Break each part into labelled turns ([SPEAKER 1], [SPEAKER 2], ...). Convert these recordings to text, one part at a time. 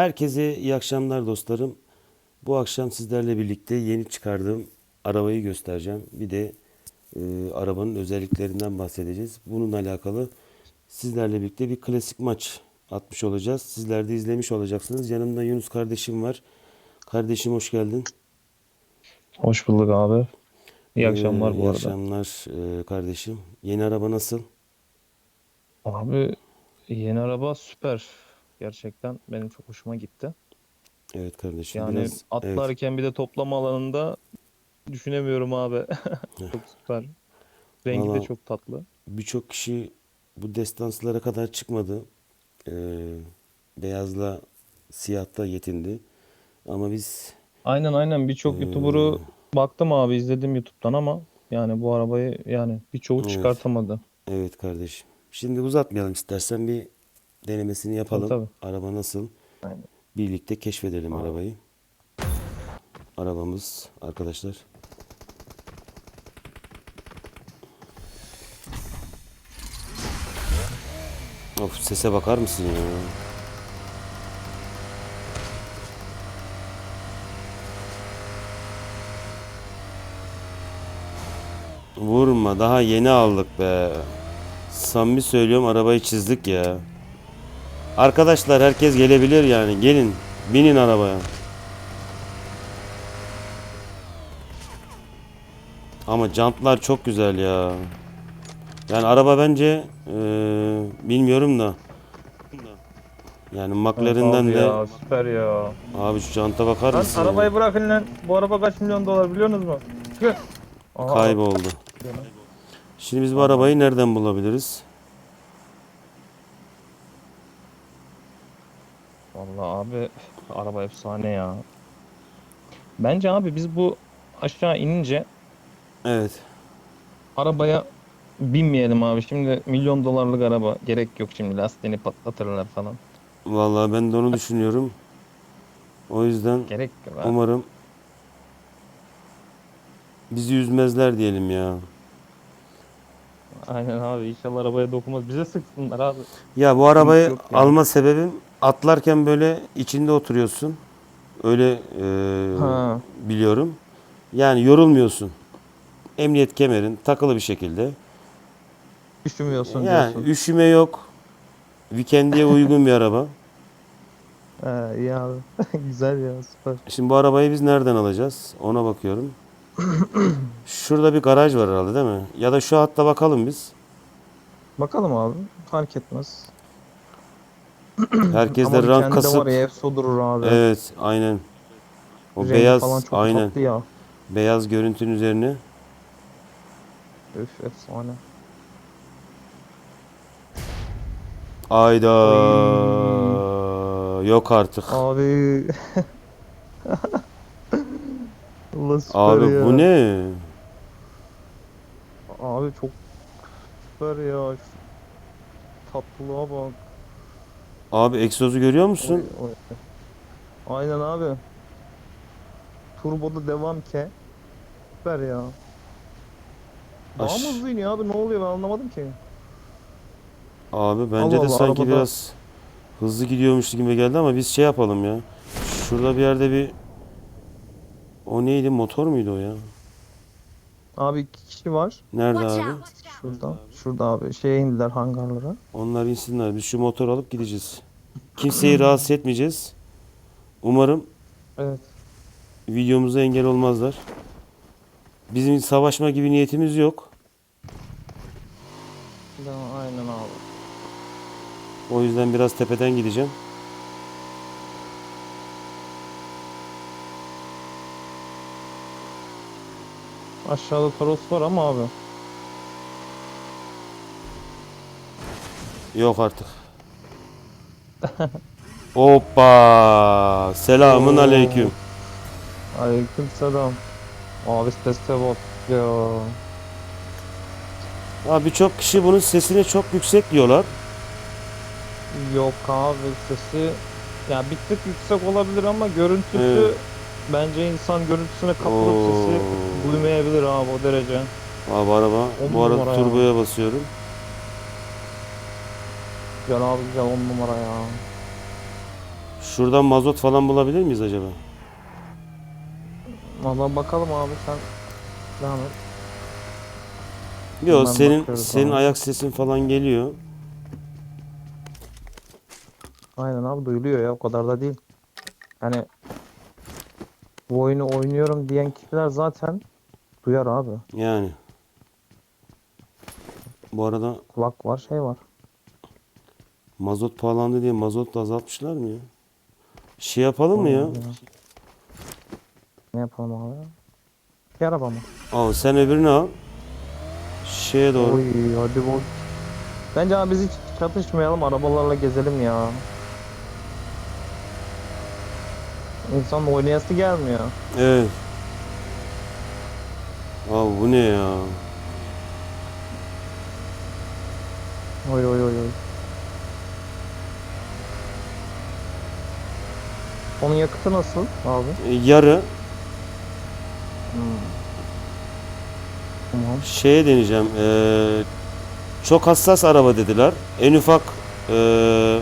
[SPEAKER 1] Herkese iyi akşamlar dostlarım. Bu akşam sizlerle birlikte yeni çıkardığım arabayı göstereceğim. Bir de e, arabanın özelliklerinden bahsedeceğiz. Bununla alakalı sizlerle birlikte bir klasik maç atmış olacağız. Sizler de izlemiş olacaksınız. Yanımda Yunus kardeşim var. Kardeşim hoş geldin.
[SPEAKER 2] Hoş bulduk abi. İyi akşamlar
[SPEAKER 1] Ee,
[SPEAKER 2] bu
[SPEAKER 1] iyi
[SPEAKER 2] arada.
[SPEAKER 1] akşamlar e, kardeşim. Yeni araba nasıl?
[SPEAKER 2] Abi yeni araba süper. Gerçekten benim çok hoşuma gitti.
[SPEAKER 1] Evet kardeşim.
[SPEAKER 2] Yani
[SPEAKER 1] biraz evet.
[SPEAKER 2] atlarken bir de toplama alanında düşünemiyorum abi. Çok süper. Rengi de
[SPEAKER 1] Valla-
[SPEAKER 2] çok tatlı.
[SPEAKER 1] birçok kişi bu destanslara kadar çıkmadı. Ee, beyazla siyahta yetindi. Ama biz
[SPEAKER 2] Aynen aynen birçok
[SPEAKER 1] Hmm.
[SPEAKER 2] YouTuber'u baktım abi izledim YouTube'dan ama yani bu arabayı yani birçoğu
[SPEAKER 1] Evet.
[SPEAKER 2] çıkartamadı.
[SPEAKER 1] evet kardeşim. Şimdi uzatmayalım istersen bir denemesini yapalım.
[SPEAKER 2] Tabii,
[SPEAKER 1] Araba nasıl?
[SPEAKER 2] Aynen.
[SPEAKER 1] Birlikte keşfedelim
[SPEAKER 2] Abi.
[SPEAKER 1] arabayı. Arabamız arkadaşlar. Of sese bakar mısın ya? Vurma daha yeni aldık be. Samimi söylüyorum arabayı çizdik ya. Arkadaşlar herkes gelebilir yani. Gelin binin arabaya. Ama jantlar çok güzel ya. Yani araba bence eee, bilmiyorum da. Yani McLaren'den de
[SPEAKER 2] ya süper ya.
[SPEAKER 1] abi şu janta bakar
[SPEAKER 2] Lan
[SPEAKER 1] mısın? ya?
[SPEAKER 2] arabayı bırakın lan. Bu araba kaç milyon dolar biliyorsunuz mu? Aha,
[SPEAKER 1] Kayboldu. Şimdi biz bu arabayı nereden bulabiliriz?
[SPEAKER 2] Vallahi abi araba efsane ya. Bence abi biz bu aşağı inince
[SPEAKER 1] Evet.
[SPEAKER 2] arabaya binmeyelim abi. Şimdi milyon dolarlık araba gerek yok şimdi lastiğini patlatırlar falan.
[SPEAKER 1] Vallahi ben de onu düşünüyorum. O yüzden
[SPEAKER 2] Gerek yok abi.
[SPEAKER 1] umarım bizi üzmezler diyelim ya.
[SPEAKER 2] Aynen abi inşallah arabaya dokunmaz. Bize sıksınlar abi.
[SPEAKER 1] Ya bu arabayı
[SPEAKER 2] yok yani.
[SPEAKER 1] alma sebebim atlarken böyle içinde oturuyorsun. Öyle e,
[SPEAKER 2] Ha.
[SPEAKER 1] biliyorum. Yani yorulmuyorsun. Emniyet kemerin takılı bir şekilde.
[SPEAKER 2] Üşümüyorsun
[SPEAKER 1] Yani
[SPEAKER 2] diyorsun.
[SPEAKER 1] üşüme yok. Weekend'e uygun bir araba.
[SPEAKER 2] He, iyi abi. Güzel ya süper.
[SPEAKER 1] Şimdi bu arabayı biz nereden alacağız? Ona bakıyorum. Şurada bir garaj var herhalde değil mi? Ya da şu hatta bakalım biz.
[SPEAKER 2] Bakalım abi. Fark etmez.
[SPEAKER 1] Herkes
[SPEAKER 2] Ama
[SPEAKER 1] de rank
[SPEAKER 2] kendi de
[SPEAKER 1] kasıp.
[SPEAKER 2] var ya efso durur abi.
[SPEAKER 1] Evet, aynen. O
[SPEAKER 2] Rengi
[SPEAKER 1] beyaz,
[SPEAKER 2] falan çok
[SPEAKER 1] aynen.
[SPEAKER 2] tatlı ya.
[SPEAKER 1] Beyaz görüntünün üzerine.
[SPEAKER 2] Öf efsane.
[SPEAKER 1] Ayda. Yok artık.
[SPEAKER 2] Abi. Allah süper
[SPEAKER 1] Abi
[SPEAKER 2] ya.
[SPEAKER 1] bu ne?
[SPEAKER 2] Abi çok süper ya. Şu Tatlılığa bak.
[SPEAKER 1] Abi egzozu görüyor musun?
[SPEAKER 2] Oy, oy. Aynen abi. Turboda devam ke. Süper ya. Daha
[SPEAKER 1] Aş-
[SPEAKER 2] mı hızlı iniyor abi ne oluyor ben anlamadım ki.
[SPEAKER 1] Abi bence
[SPEAKER 2] Allah
[SPEAKER 1] de
[SPEAKER 2] Allah,
[SPEAKER 1] sanki
[SPEAKER 2] arabada-
[SPEAKER 1] biraz hızlı gidiyormuş gibi geldi ama biz şey yapalım ya. Şurada bir yerde bir o neydi? Motor muydu o ya?
[SPEAKER 2] Abi iki kişi var.
[SPEAKER 1] Nerede
[SPEAKER 3] Watch
[SPEAKER 1] abi?
[SPEAKER 3] out!
[SPEAKER 2] Şurada. Şurada abi. Şeye indiler hangarlara.
[SPEAKER 1] Onlar insinler. Biz şu motor alıp gideceğiz. Kimseyi rahatsız etmeyeceğiz. Umarım
[SPEAKER 2] Evet.
[SPEAKER 1] videomuza engel olmazlar. Bizim savaşma gibi niyetimiz yok.
[SPEAKER 2] Tamam, Aynen abi.
[SPEAKER 1] O yüzden biraz tepeden gideceğim.
[SPEAKER 2] Aşağıda Toros var ama abi.
[SPEAKER 1] Yok artık. Hoppa! Selamun
[SPEAKER 2] Oo.
[SPEAKER 1] aleyküm.
[SPEAKER 2] Aleyküm selam. Abi sese bak ya.
[SPEAKER 1] Ya birçok kişi bunun sesini çok yüksek diyorlar.
[SPEAKER 2] Yok abi sesi ya bir tık yüksek olabilir ama görüntüsü
[SPEAKER 1] Evet.
[SPEAKER 2] bence insan görüntüsüne kapılıp sesi
[SPEAKER 1] Oo.
[SPEAKER 2] duymayabilir abi o derece.
[SPEAKER 1] Abi araba.
[SPEAKER 2] On
[SPEAKER 1] Bu arada
[SPEAKER 2] numara ya.
[SPEAKER 1] turboya basıyorum.
[SPEAKER 2] Güzel abi güzel on numara ya.
[SPEAKER 1] Şuradan mazot falan bulabilir miyiz acaba?
[SPEAKER 2] Valla bakalım abi sen devam et.
[SPEAKER 1] Yok
[SPEAKER 2] Hemen
[SPEAKER 1] senin
[SPEAKER 2] bakıyoruz
[SPEAKER 1] senin
[SPEAKER 2] abi.
[SPEAKER 1] ayak sesin falan geliyor.
[SPEAKER 2] Aynen abi duyuluyor ya o kadar da değil. Hani bu oyunu oynuyorum diyen kişiler zaten duyar abi.
[SPEAKER 1] Yani. Bu arada
[SPEAKER 2] Kulak var şey var.
[SPEAKER 1] Mazot pahalandı diye mazot da azaltmışlar mı ya? Şey yapalım mı ya?
[SPEAKER 2] Ne yapalım abi? Bir araba mı?
[SPEAKER 1] Al sen öbürünü al. Şeye doğru.
[SPEAKER 2] Oy hadi bol. Bence abi biz hiç çatışmayalım arabalarla gezelim ya. İnsan oynayası gelmiyor.
[SPEAKER 1] Evet. Abi bu ne ya?
[SPEAKER 2] Oy oy oy oy. Onun yakıtı nasıl abi?
[SPEAKER 1] E, Yarı
[SPEAKER 2] Hmm. Tamam.
[SPEAKER 1] şeye deneyeceğim. Ee, çok hassas araba dediler. En ufak ee,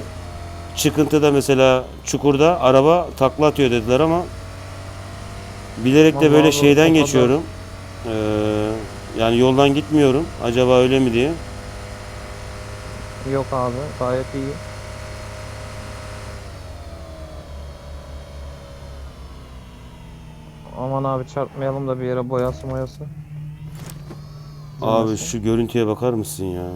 [SPEAKER 1] çıkıntıda mesela çukurda araba takla atıyor dediler ama bilerek de
[SPEAKER 2] Vallahi
[SPEAKER 1] böyle
[SPEAKER 2] abi,
[SPEAKER 1] şeyden
[SPEAKER 2] kadar-
[SPEAKER 1] geçiyorum. Ee, yani yoldan gitmiyorum. Acaba öyle mi diye.
[SPEAKER 2] Yok abi gayet iyi. Aman abi çarpmayalım da bir yere boyası moyası.
[SPEAKER 1] Abi şu görüntüye bakar mısın ya?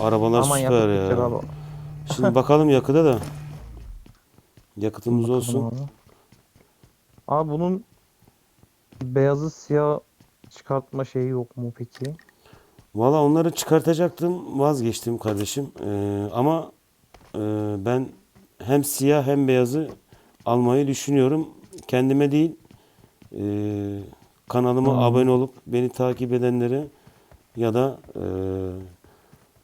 [SPEAKER 1] Arabalar
[SPEAKER 2] Aman
[SPEAKER 1] süper
[SPEAKER 2] yakıt
[SPEAKER 1] ya.
[SPEAKER 2] abi.
[SPEAKER 1] Şimdi bakalım yakıda da. Yakıtımız
[SPEAKER 2] Bakalım
[SPEAKER 1] olsun.
[SPEAKER 2] Abi. Abi bunun beyazı siyah çıkartma şeyi yok mu peki?
[SPEAKER 1] Valla onları çıkartacaktım vazgeçtim kardeşim. Ee, ama ben hem siyah hem beyazı almayı düşünüyorum. Kendime değil e, kanalıma
[SPEAKER 2] Hmm.
[SPEAKER 1] abone olup beni takip edenlere ya da e,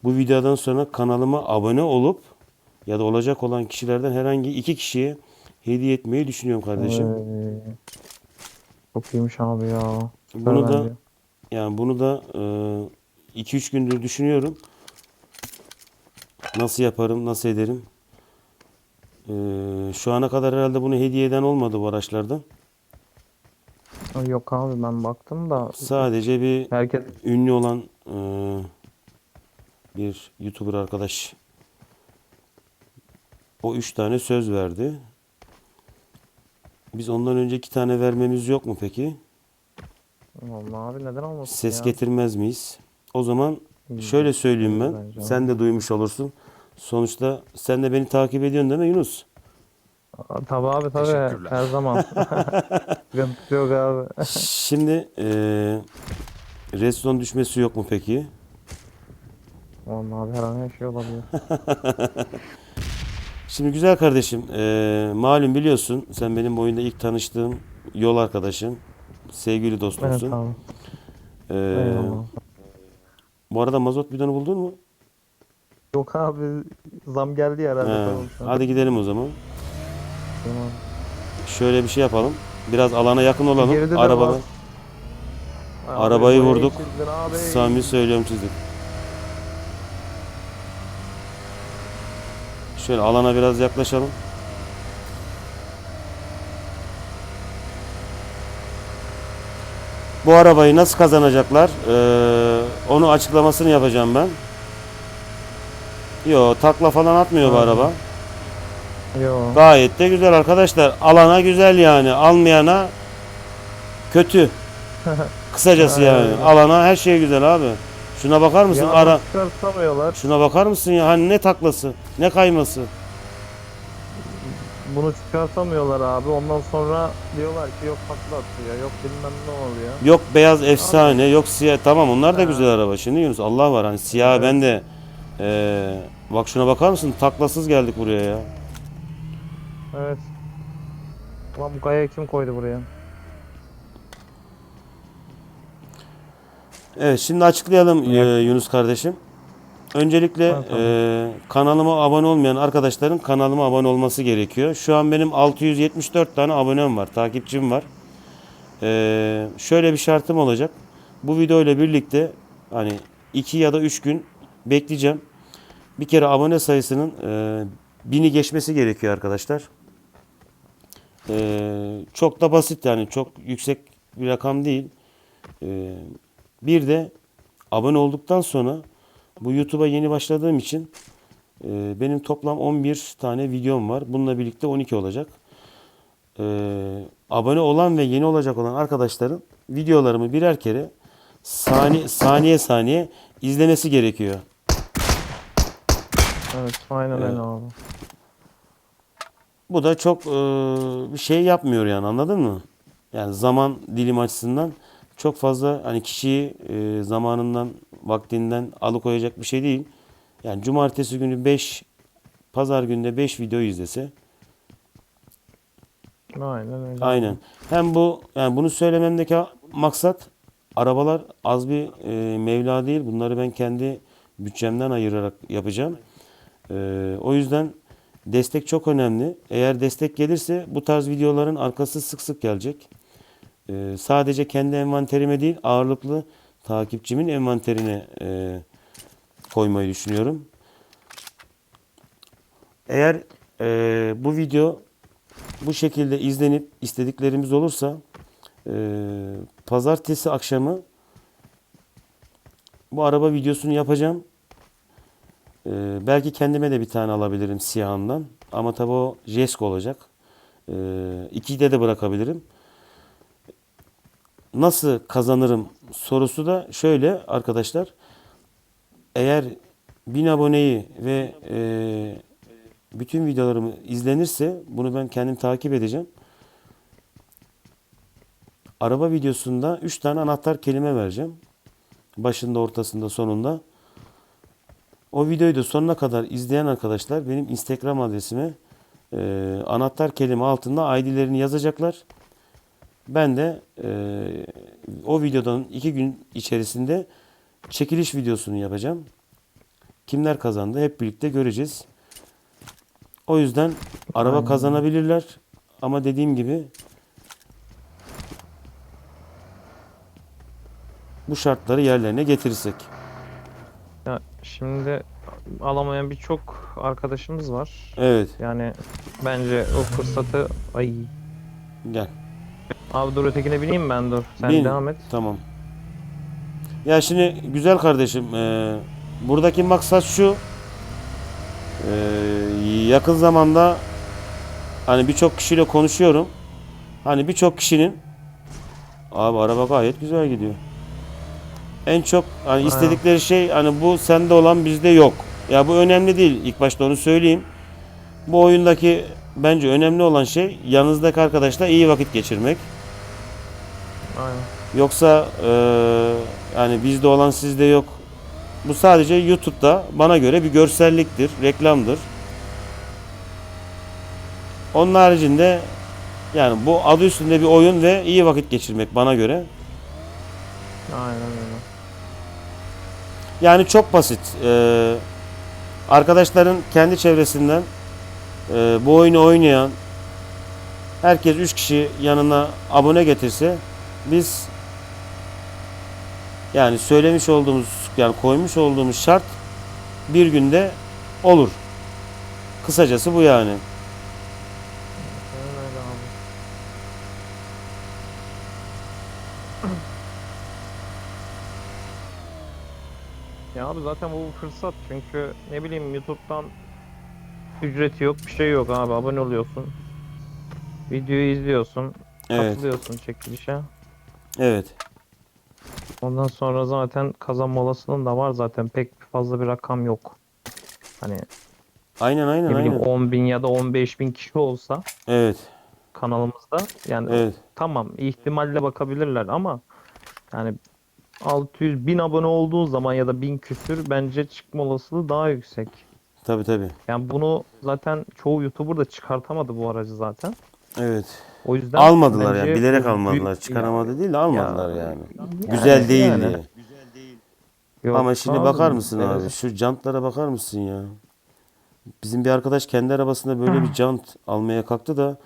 [SPEAKER 1] bu videodan sonra kanalıma abone olup ya da olacak olan kişilerden herhangi iki kişiye hediye etmeyi düşünüyorum kardeşim.
[SPEAKER 2] Ee, çok iyiymiş abi ya. Süper
[SPEAKER 1] Bunu da
[SPEAKER 2] bence.
[SPEAKER 1] Yani bunu da 2-3 gündür düşünüyorum. Nasıl yaparım, nasıl ederim? E, şu ana kadar herhalde bunu hediye eden olmadı bu araçlardan.
[SPEAKER 2] Yok abi ben baktım da
[SPEAKER 1] Sadece bir
[SPEAKER 2] herkes
[SPEAKER 1] ünlü olan e, bir YouTuber arkadaş o üç tane söz verdi. Biz ondan önce iki tane vermemiz yok mu peki?
[SPEAKER 2] Vallahi abi neden olmasın
[SPEAKER 1] Ses
[SPEAKER 2] ya?
[SPEAKER 1] getirmez miyiz? O zaman şöyle söyleyeyim ben.
[SPEAKER 2] Bence
[SPEAKER 1] Sen de duymuş olursun. Sonuçta sen de beni takip ediyorsun değil mi Yunus?
[SPEAKER 2] Aa, Tabii abi tabii
[SPEAKER 3] Teşekkürler.
[SPEAKER 2] her zaman. Sıkıntı yok abi.
[SPEAKER 1] Şimdi eee redstone düşmesi yok mu peki?
[SPEAKER 2] Vallahi abi her an her şey olabilir.
[SPEAKER 1] Şimdi güzel kardeşim, eee, malum biliyorsun sen benim bu oyunda ilk tanıştığım yol arkadaşım, sevgili
[SPEAKER 2] Evet
[SPEAKER 1] dostumsun.
[SPEAKER 2] abi.
[SPEAKER 1] Eee,
[SPEAKER 2] Eyvallah.
[SPEAKER 1] bu arada mazot bidonu buldun mu?
[SPEAKER 2] Yok abi zam geldi ya herhalde.
[SPEAKER 1] He,
[SPEAKER 2] tamam, şu an.
[SPEAKER 1] hadi gidelim o zaman.
[SPEAKER 2] Tamam.
[SPEAKER 1] Şöyle bir şey yapalım. Biraz alana yakın olalım.
[SPEAKER 2] Geride de
[SPEAKER 1] Arabada.
[SPEAKER 2] var. Abi,
[SPEAKER 1] Arabayı vurduk.
[SPEAKER 2] abi.
[SPEAKER 1] Samimi söylüyorum çizdik. Şöyle alana biraz yaklaşalım. Bu arabayı nasıl kazanacaklar? Ee, onu açıklamasını yapacağım ben. Yo takla falan atmıyor bu araba.
[SPEAKER 2] Yo.
[SPEAKER 1] Gayet de güzel arkadaşlar. Alana güzel yani. Almayana kötü. Kısacası yani. Alana her şey güzel abi. Şuna bakar mısın?
[SPEAKER 2] Ya
[SPEAKER 1] Ara
[SPEAKER 2] çıkartamıyorlar.
[SPEAKER 1] Şuna bakar mısın ya? Hani ne taklası, ne kayması.
[SPEAKER 2] Bunu çıkartamıyorlar abi. Ondan sonra diyorlar ki yok takla atıyor. Yok bilmem ne oluyor.
[SPEAKER 1] Yok beyaz efsane, yok siyah. Tamam onlar da
[SPEAKER 2] Ha.
[SPEAKER 1] güzel araba. Şimdi Yunus Allah var hani siyah
[SPEAKER 2] Evet.
[SPEAKER 1] ben de eee, bak şuna bakar mısın? Taklasız geldik buraya ya.
[SPEAKER 2] Evet. Ulan bu kayayı kim koydu buraya?
[SPEAKER 1] Evet şimdi açıklayalım eee, Yunus kardeşim. Öncelikle
[SPEAKER 2] Ha, tamam.
[SPEAKER 1] eee, kanalıma abone olmayan arkadaşların kanalıma abone olması gerekiyor. Şu an benim 674 tane abonem var, takipçim var. Eee, şöyle bir şartım olacak. Bu video ile birlikte hani 2 ya da 3 gün bekleyeceğim. Bir kere abone sayısının e, bini geçmesi gerekiyor arkadaşlar. E, çok da basit yani çok yüksek bir rakam değil. E, bir de abone olduktan sonra bu YouTube'a yeni başladığım için e, benim toplam 11 tane videom var. Bununla birlikte 12 olacak. E, abone olan ve yeni olacak olan arkadaşların videolarımı birer kere saniye saniye, saniye izlemesi gerekiyor.
[SPEAKER 2] Evet aynen
[SPEAKER 1] Evet.
[SPEAKER 2] abi.
[SPEAKER 1] Bu da çok e, bir şey yapmıyor yani anladın mı? Yani zaman dilim açısından çok fazla hani kişiyi e, zamanından, vaktinden alıkoyacak bir şey değil. Yani cumartesi günü 5, pazar günde 5 video izlese
[SPEAKER 2] Aynen öyle.
[SPEAKER 1] Aynen. Hem bu yani bunu söylememdeki maksat arabalar az bir e, mevla değil. Bunları ben kendi bütçemden ayırarak yapacağım. E, o yüzden destek çok önemli. Eğer destek gelirse bu tarz videoların arkası sık sık gelecek. E, sadece kendi envanterime değil ağırlıklı takipçimin envanterine e, koymayı düşünüyorum. Eğer e, bu video bu şekilde izlenip istediklerimiz olursa e, pazartesi akşamı bu araba videosunu yapacağım. E, belki kendime de bir tane alabilirim siyahından. Ama tabi o Jesk olacak. E, ikide de bırakabilirim. Nasıl kazanırım sorusu da şöyle arkadaşlar. Eğer 1000 aboneyi ve e, bütün videolarımı izlenirse bunu ben kendim takip edeceğim. Araba videosunda 3 tane anahtar kelime vereceğim. Başında, ortasında, sonunda. O videoyu da sonuna kadar izleyen arkadaşlar benim Instagram adresime e, anahtar kelime altında ID'lerini yazacaklar. Ben de e, o videodan 2 gün içerisinde çekiliş videosunu yapacağım. Kimler kazandı hep birlikte göreceğiz. O yüzden araba kazanabilirler ama dediğim gibi bu şartları yerlerine getirirsek.
[SPEAKER 2] Şimdi alamayan birçok arkadaşımız var.
[SPEAKER 1] Evet,
[SPEAKER 2] Yani bence o fırsatı ay
[SPEAKER 1] gel.
[SPEAKER 2] abi dur ötekine bineyim ben dur. Sen
[SPEAKER 1] Bin.
[SPEAKER 2] devam et.
[SPEAKER 1] Tamam. Ya şimdi güzel kardeşim, e, buradaki maksat şu. e, yakın zamanda hani birçok kişiyle konuşuyorum. Hani birçok kişinin abi araba gayet güzel gidiyor. En çok hani istedikleri şey hani bu sende olan bizde yok. Ya bu önemli değil. İlk başta onu söyleyeyim. Bu oyundaki bence önemli olan şey yanınızdaki arkadaşla iyi vakit geçirmek.
[SPEAKER 2] Aynen.
[SPEAKER 1] Yoksa eee, yani bizde olan sizde yok. Bu sadece YouTube'da bana göre bir görselliktir, reklamdır. Onun haricinde yani bu adı üstünde bir oyun ve iyi vakit geçirmek bana göre.
[SPEAKER 2] Aynen öyle.
[SPEAKER 1] Yani çok basit. Eee, arkadaşların kendi çevresinden eee, bu oyunu oynayan herkes 3 kişi yanına abone getirse biz yani söylemiş olduğumuz yani koymuş olduğumuz şart bir günde olur. Kısacası bu yani.
[SPEAKER 2] Aynen öyle abi. Ya abi zaten bu fırsat çünkü ne bileyim YouTube'dan ücreti yok bir şey yok abi abone oluyorsun. Videoyu izliyorsun,
[SPEAKER 1] Evet.
[SPEAKER 2] katılıyorsun çekilişe.
[SPEAKER 1] Evet.
[SPEAKER 2] Ondan sonra zaten kazanma olasılığın da var zaten pek fazla bir rakam yok. Hani
[SPEAKER 1] Aynen aynen
[SPEAKER 2] ne bileyim
[SPEAKER 1] aynen.
[SPEAKER 2] 10 bin ya da 15 bin kişi olsa
[SPEAKER 1] Evet.
[SPEAKER 2] kanalımızda yani
[SPEAKER 1] Evet.
[SPEAKER 2] tamam ihtimalle bakabilirler ama yani 600 bin abone olduğu zaman ya da 1000 küsür bence çıkma olasılığı daha yüksek.
[SPEAKER 1] Tabii tabii.
[SPEAKER 2] Yani bunu zaten çoğu YouTuber da çıkartamadı bu aracı zaten.
[SPEAKER 1] Evet.
[SPEAKER 2] O yüzden
[SPEAKER 1] Almadılar yani. Bilerek almadılar. Çıkaramadı değil de almadılar yani.
[SPEAKER 2] Yani
[SPEAKER 1] Güzel değil
[SPEAKER 2] yani.
[SPEAKER 1] diye.
[SPEAKER 2] Yok
[SPEAKER 1] Ama şimdi
[SPEAKER 2] abi,
[SPEAKER 1] bakar mısın
[SPEAKER 2] evet.
[SPEAKER 1] abi? Şu jantlara bakar mısın ya? Bizim bir arkadaş kendi arabasında böyle bir jant almaya kalktı da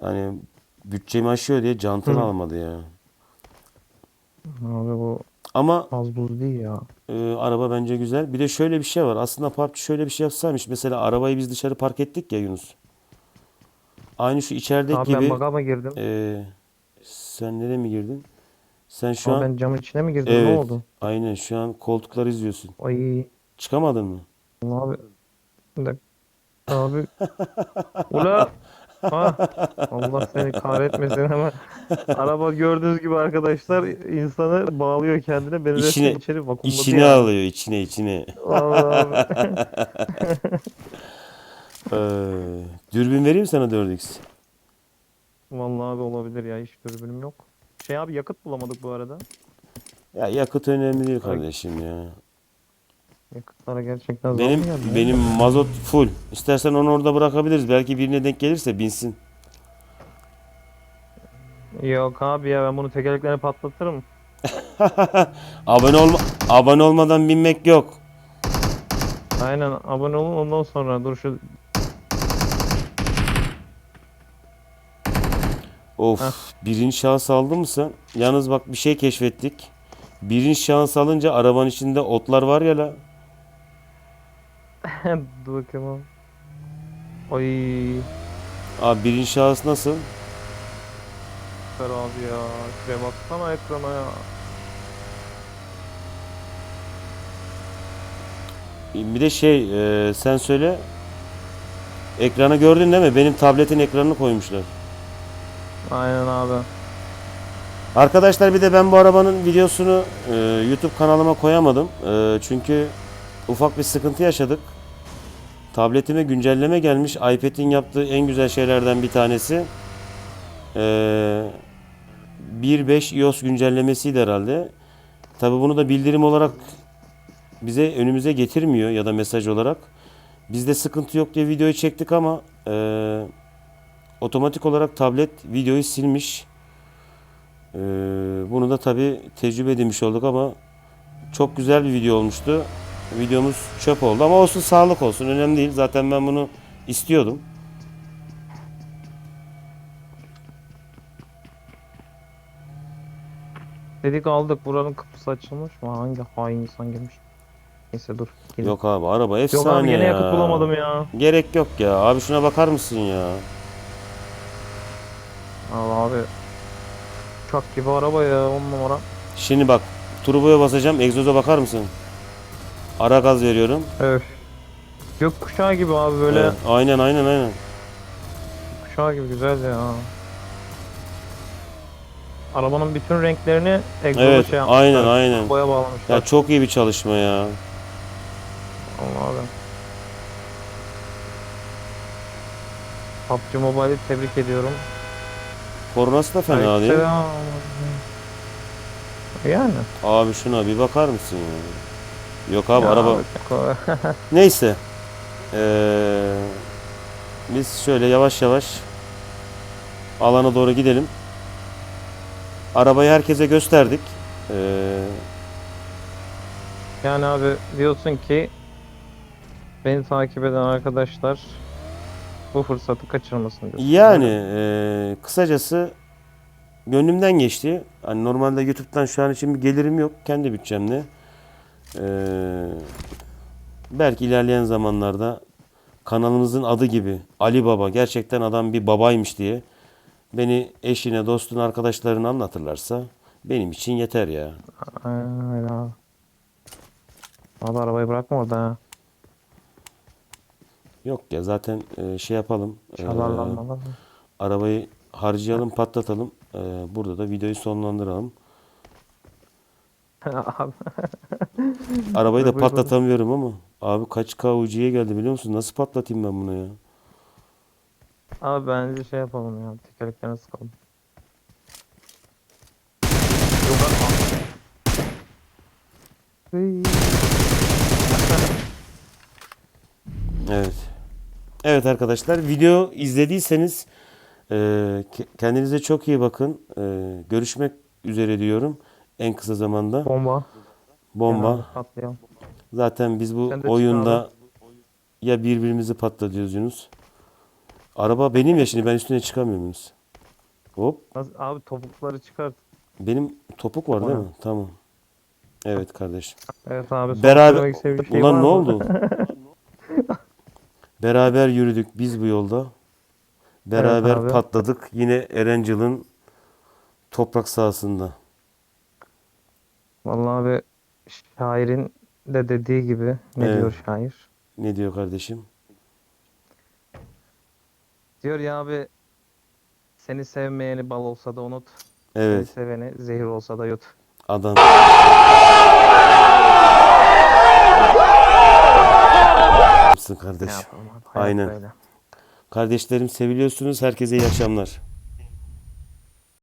[SPEAKER 1] hani bütçemi aşıyor diye jantını almadı ya.
[SPEAKER 2] Abi bu
[SPEAKER 1] Ama
[SPEAKER 2] Az buz değil ya.
[SPEAKER 1] e, araba bence güzel. Bir de şöyle bir şey var. Aslında PUBG şöyle bir şey yapsaymış. Mesela arabayı biz dışarı park ettik ya Yunus. Aynı şu içerideki
[SPEAKER 2] Abi ben
[SPEAKER 1] gibi.
[SPEAKER 2] baga mı girdim?
[SPEAKER 1] e, sen nereye mi girdin? Sen şu
[SPEAKER 2] Abi
[SPEAKER 1] an
[SPEAKER 2] ben camın içine mi girdim? Ne
[SPEAKER 1] evet.
[SPEAKER 2] oldu?
[SPEAKER 1] Aynen şu an koltukları izliyorsun.
[SPEAKER 2] Ay
[SPEAKER 1] Çıkamadın mı?
[SPEAKER 2] abi. Bir dakika. Abi. Ula. Ha. Allah seni kahretmesin ama araba gördüğünüz gibi arkadaşlar insanı bağlıyor kendine. Beni resmen içeri vakumladı
[SPEAKER 1] İçine
[SPEAKER 2] yani.
[SPEAKER 1] alıyor, içine içine.
[SPEAKER 2] Vallahi abi.
[SPEAKER 1] Ee, dürbün vereyim sana 4x.
[SPEAKER 2] Vallahi abi olabilir ya hiç dürbünüm yok. Şey abi yakıt bulamadık bu arada.
[SPEAKER 1] Ya yakıt önemli değil kardeşim ya.
[SPEAKER 2] Yakıtlara gerçekten zam
[SPEAKER 1] Benim
[SPEAKER 2] geldi ya.
[SPEAKER 1] benim mazot full. İstersen onu orada bırakabiliriz. Belki birine denk gelirse binsin.
[SPEAKER 2] Yok abi ya ben bunu tekerleklerini patlatırım.
[SPEAKER 1] Abone olma abone olmadan binmek yok.
[SPEAKER 2] Aynen abone olun ondan sonra dur şu
[SPEAKER 1] Of, birinci şahıs aldın mı sen? Yalnız bak bir şey keşfettik. Birinci şahıs alınca arabanın içinde otlar var ya la.
[SPEAKER 2] dur bakayım abi. Ay
[SPEAKER 1] Abi birinci şahıs nasıl?
[SPEAKER 2] süper abi ya. Şuraya baksana ekrana ya.
[SPEAKER 1] Bir de şey e, sen söyle. Ekranı gördün değil mi? Benim tabletin ekranını koymuşlar.
[SPEAKER 2] Aynen abi.
[SPEAKER 1] Arkadaşlar bir de ben bu arabanın videosunu e, YouTube kanalıma koyamadım. E, çünkü ufak bir sıkıntı yaşadık. Tabletime güncelleme gelmiş. iPad'in yaptığı en güzel şeylerden bir tanesi. E, 1.5 iOS güncellemesiydi herhalde. Tabi bunu da bildirim olarak bize önümüze getirmiyor ya da mesaj olarak. Bizde sıkıntı yok diye videoyu çektik ama e, otomatik olarak tablet videoyu silmiş. Ee, bunu da tabi tecrübe edinmiş olduk ama çok güzel bir video olmuştu. Videomuz çöp oldu ama olsun sağlık olsun önemli değil. Zaten ben bunu istiyordum.
[SPEAKER 2] Dedik aldık buranın kapısı açılmış mı? Hangi hain insan girmiş? Neyse dur. Gelin.
[SPEAKER 1] Yok abi araba
[SPEAKER 2] Yok
[SPEAKER 1] efsane
[SPEAKER 2] abi gene
[SPEAKER 1] ya.
[SPEAKER 2] yakıt bulamadım ya.
[SPEAKER 1] Gerek yok ya. Abi şuna bakar mısın ya?
[SPEAKER 2] Allah abi. Uçak gibi araba ya on numara.
[SPEAKER 1] Şimdi bak turboya basacağım. Egzoza bakar mısın? Ara gaz veriyorum.
[SPEAKER 2] Öf. Gökkuşağı gibi abi böyle.
[SPEAKER 1] Evet, aynen aynen aynen.
[SPEAKER 2] Kuşağı gibi güzel ya. Arabanın bütün renklerini egzoza
[SPEAKER 1] Evet
[SPEAKER 2] şey yapmışlar.
[SPEAKER 1] aynen aynen.
[SPEAKER 2] Boya bağlamışlar.
[SPEAKER 1] Ya çok iyi bir çalışma ya.
[SPEAKER 2] Allah abi. PUBG Mobile'i tebrik ediyorum.
[SPEAKER 1] Kornası da fena değil.
[SPEAKER 2] Aleykümselam. Yani.
[SPEAKER 1] Abi şuna bir bakar mısın ya? Yok abi
[SPEAKER 2] Ya
[SPEAKER 1] araba
[SPEAKER 2] çok-
[SPEAKER 1] Neyse. Ee, biz şöyle yavaş yavaş alana doğru gidelim. Arabayı herkese gösterdik. Ee,
[SPEAKER 2] yani abi diyorsun ki beni takip eden arkadaşlar bu fırsatı kaçırmasın diyorsun.
[SPEAKER 1] yani ee, kısacası gönlümden geçti. Hani normalde YouTube'dan şu an için bir gelirim yok kendi bütçemle. Ee, belki ilerleyen zamanlarda kanalımızın adı gibi Ali Baba gerçekten adam bir babaymış diye beni eşine, dostuna, arkadaşlarına anlatırlarsa benim için yeter ya.
[SPEAKER 2] Aynen abi. Abi arabayı bırakma orada ha.
[SPEAKER 1] Yok ya zaten e, şey yapalım. e, arabayı harcayalım, patlatalım. E, burada da videoyu sonlandıralım.
[SPEAKER 2] Abi.
[SPEAKER 1] Arabayı da patlatamıyorum ama abi kaç K ucuya geldi biliyor musun? Nasıl patlatayım ben bunu ya?
[SPEAKER 2] Abi bence şey yapalım ya. Tekerleklerini sıkalım.
[SPEAKER 1] Evet. Evet arkadaşlar video izlediyseniz e, ke- kendinize çok iyi bakın. E, görüşmek üzere diyorum en kısa zamanda.
[SPEAKER 2] Bomba.
[SPEAKER 1] Bomba. Zaten biz bu
[SPEAKER 2] Sen de
[SPEAKER 1] oyunda ya birbirimizi patlatıyoruz Yunus. Araba benim ya şimdi ben üstüne çıkamıyorum Yunus. Hop.
[SPEAKER 2] Nasıl- Abi topukları çıkart.
[SPEAKER 1] Benim topuk var değil mi? Tamam. Evet kardeşim.
[SPEAKER 2] Evet abi son
[SPEAKER 1] Beraber
[SPEAKER 2] söylemek istediğin bir şey
[SPEAKER 1] ulan ne
[SPEAKER 2] mı?
[SPEAKER 1] oldu? Beraber yürüdük biz bu yolda. Beraber
[SPEAKER 2] abi.
[SPEAKER 1] patladık yine Erencil'in toprak sahasında.
[SPEAKER 2] Vallahi abi şairin de dediği gibi ne
[SPEAKER 1] Evet.
[SPEAKER 2] diyor şair?
[SPEAKER 1] Ne diyor kardeşim?
[SPEAKER 2] Diyor ya abi seni sevmeyeni bal olsa da unut. Seni
[SPEAKER 1] Evet
[SPEAKER 2] seveni zehir olsa da yut.
[SPEAKER 1] adam.
[SPEAKER 2] Ne
[SPEAKER 1] kardeş.
[SPEAKER 2] yapalım abi? Hayat
[SPEAKER 1] Aynen.
[SPEAKER 2] böyle.
[SPEAKER 1] Kardeşlerim seviliyorsunuz. Herkese iyi akşamlar.